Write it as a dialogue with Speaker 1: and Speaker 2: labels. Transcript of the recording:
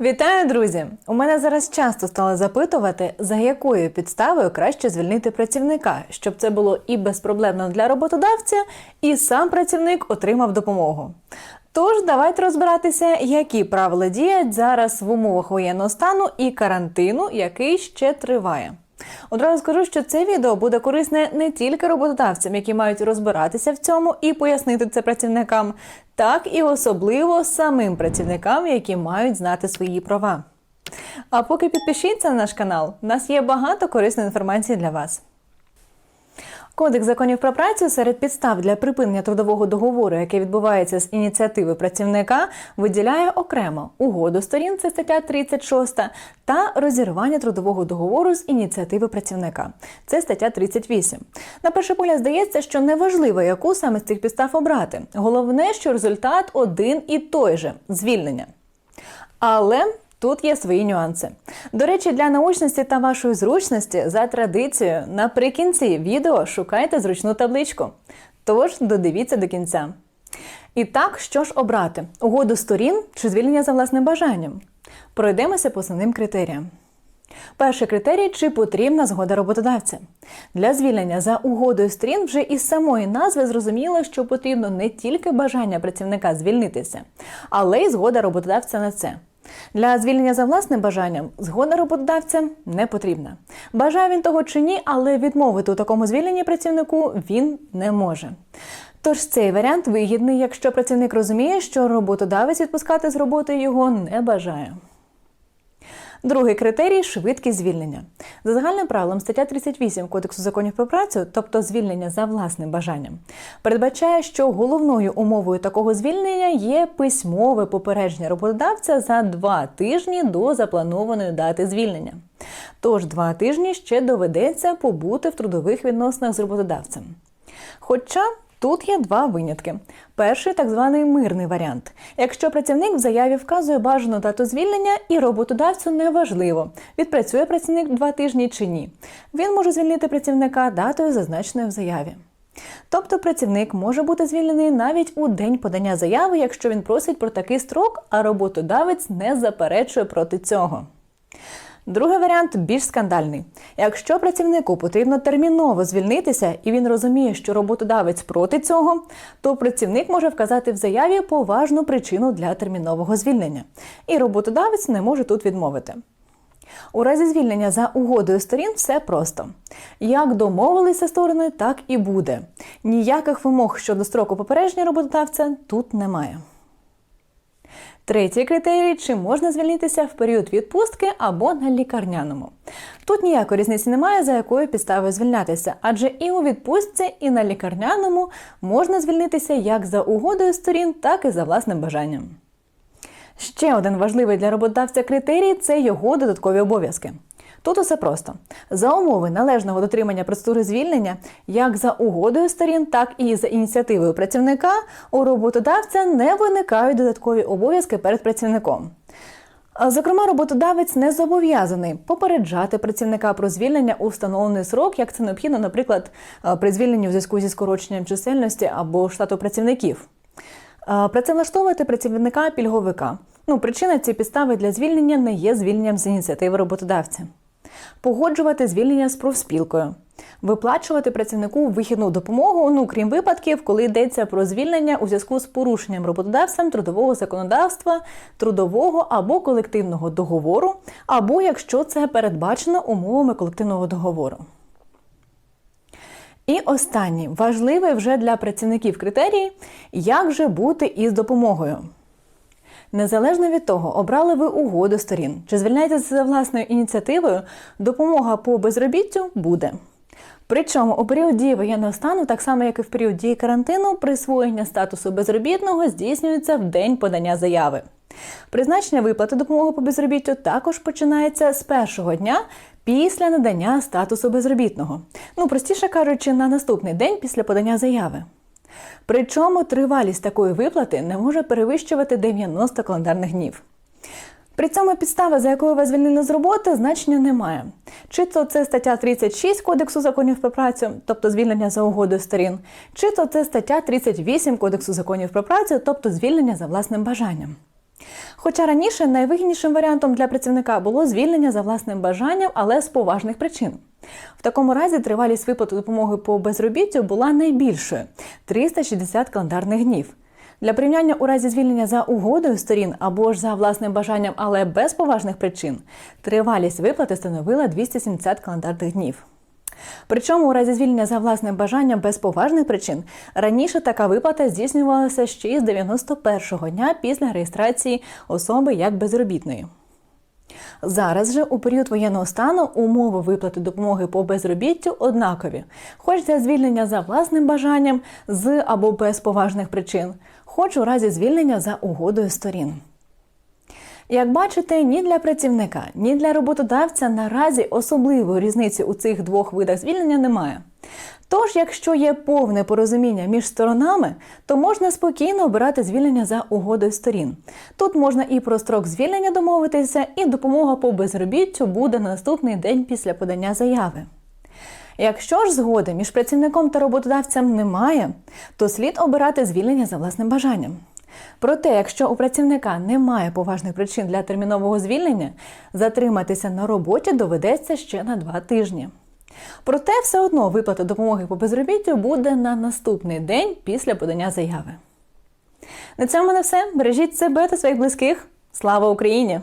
Speaker 1: Вітаю, друзі! У мене зараз часто стали запитувати, за якою підставою краще звільнити працівника, щоб це було і безпроблемно для роботодавця, і сам працівник отримав допомогу. Тож давайте розбиратися, які правила діють зараз в умовах воєнного стану і карантину, який ще триває. Одразу скажу, що це відео буде корисне не тільки роботодавцям, які мають розбиратися в цьому і пояснити це працівникам, так і особливо самим працівникам, які мають знати свої права. А поки підпишіться на наш канал, у нас є багато корисної інформації для вас. Кодекс законів про працю серед підстав для припинення трудового договору, яке відбувається з ініціативи працівника, виділяє окремо угоду сторін, це стаття 36, та розірвання трудового договору з ініціативи працівника. Це стаття 38. На перший погляд здається, що неважливо, яку саме з цих підстав обрати. Головне, що результат один і той же звільнення. Але Тут є свої нюанси. До речі, для научності та вашої зручності за традицією наприкінці відео шукайте зручну табличку. Тож додивіться до кінця. І так, що ж обрати: угоду сторін чи звільнення за власним бажанням? Пройдемося по основним критеріям. Перший критерій чи потрібна згода роботодавця. Для звільнення за угодою сторін вже із самої назви зрозуміло, що потрібно не тільки бажання працівника звільнитися, але й згода роботодавця на це. Для звільнення за власним бажанням згода роботодавця не потрібна. Бажає він того чи ні, але відмовити у такому звільненні працівнику він не може. Тож цей варіант вигідний, якщо працівник розуміє, що роботодавець відпускати з роботи його не бажає. Другий критерій швидкість звільнення. За загальним правилом стаття 38 Кодексу законів про працю, тобто звільнення за власним бажанням, передбачає, що головною умовою такого звільнення є письмове попередження роботодавця за два тижні до запланованої дати звільнення. Тож два тижні ще доведеться побути в трудових відносинах з роботодавцем. Хоча Тут є два винятки. Перший так званий мирний варіант. Якщо працівник в заяві вказує бажану дату звільнення і роботодавцю неважливо, відпрацює працівник два тижні чи ні. Він може звільнити працівника датою, зазначеною в заяві. Тобто працівник може бути звільнений навіть у день подання заяви, якщо він просить про такий строк, а роботодавець не заперечує проти цього. Другий варіант більш скандальний. Якщо працівнику потрібно терміново звільнитися, і він розуміє, що роботодавець проти цього, то працівник може вказати в заяві поважну причину для термінового звільнення, і роботодавець не може тут відмовити. У разі звільнення за угодою сторін все просто. Як домовилися сторони, так і буде. Ніяких вимог щодо строку попередження роботодавця тут немає. Третій критерій чи можна звільнитися в період відпустки або на лікарняному. Тут ніякої різниці немає, за якою підставою звільнятися, адже і у відпустці, і на лікарняному можна звільнитися як за угодою сторін, так і за власним бажанням. Ще один важливий для роботодавця критерій це його додаткові обов'язки. Тут усе просто за умови належного дотримання процедури звільнення, як за угодою сторін, так і за ініціативою працівника, у роботодавця не виникають додаткові обов'язки перед працівником. Зокрема, роботодавець не зобов'язаний попереджати працівника про звільнення у встановлений срок, як це необхідно, наприклад, при звільненні у зв'язку зі скороченням чисельності або штату працівників. Працевлаштовувати працівника пільговика. Ну, причина цієї підстави для звільнення не є звільненням з ініціативи роботодавця погоджувати звільнення з профспілкою, виплачувати працівнику вихідну допомогу, ну крім випадків, коли йдеться про звільнення у зв'язку з порушенням роботодавцем трудового законодавства, трудового або колективного договору, або якщо це передбачено умовами колективного договору. І останній важливий вже для працівників критерій, як же бути із допомогою. Незалежно від того, обрали ви угоду сторін чи звільняєтеся за власною ініціативою, допомога по безробіттю буде. Причому у період дії воєнного стану, так само як і в період дії карантину, присвоєння статусу безробітного здійснюється в день подання заяви. Призначення виплати допомоги по безробіттю також починається з першого дня після надання статусу безробітного. Ну, простіше кажучи, на наступний день після подання заяви. Причому тривалість такої виплати не може перевищувати 90 календарних днів. При цьому підстава, за якою вас звільнили з роботи, значення немає. Чи то це стаття 36 Кодексу законів про працю, тобто звільнення за угодою сторін, чи то це стаття 38 Кодексу законів про працю, тобто звільнення за власним бажанням. Хоча раніше найвигіднішим варіантом для працівника було звільнення за власним бажанням, але з поважних причин. В такому разі тривалість виплати допомоги по безробіттю була найбільшою 360 календарних днів. Для порівняння у разі звільнення за угодою сторін або ж за власним бажанням, але без поважних причин, тривалість виплати становила 270 календарних днів. Причому у разі звільнення за власним бажанням без поважних причин раніше така виплата здійснювалася ще із 91-го дня після реєстрації особи як безробітної. Зараз же у період воєнного стану умови виплати допомоги по безробіттю однакові, хоч за звільнення за власним бажанням з або без поважних причин, хоч у разі звільнення за угодою сторін. Як бачите, ні для працівника, ні для роботодавця наразі особливої різниці у цих двох видах звільнення немає. Тож, якщо є повне порозуміння між сторонами, то можна спокійно обирати звільнення за угодою сторін. Тут можна і про строк звільнення домовитися, і допомога по безробіттю буде на наступний день після подання заяви. Якщо ж згоди між працівником та роботодавцем немає, то слід обирати звільнення за власним бажанням. Проте, якщо у працівника немає поважних причин для термінового звільнення, затриматися на роботі доведеться ще на два тижні. Проте, все одно виплата допомоги по безробіттю буде на наступний день після подання заяви. На цьому не все. Бережіть себе та своїх близьких. Слава Україні!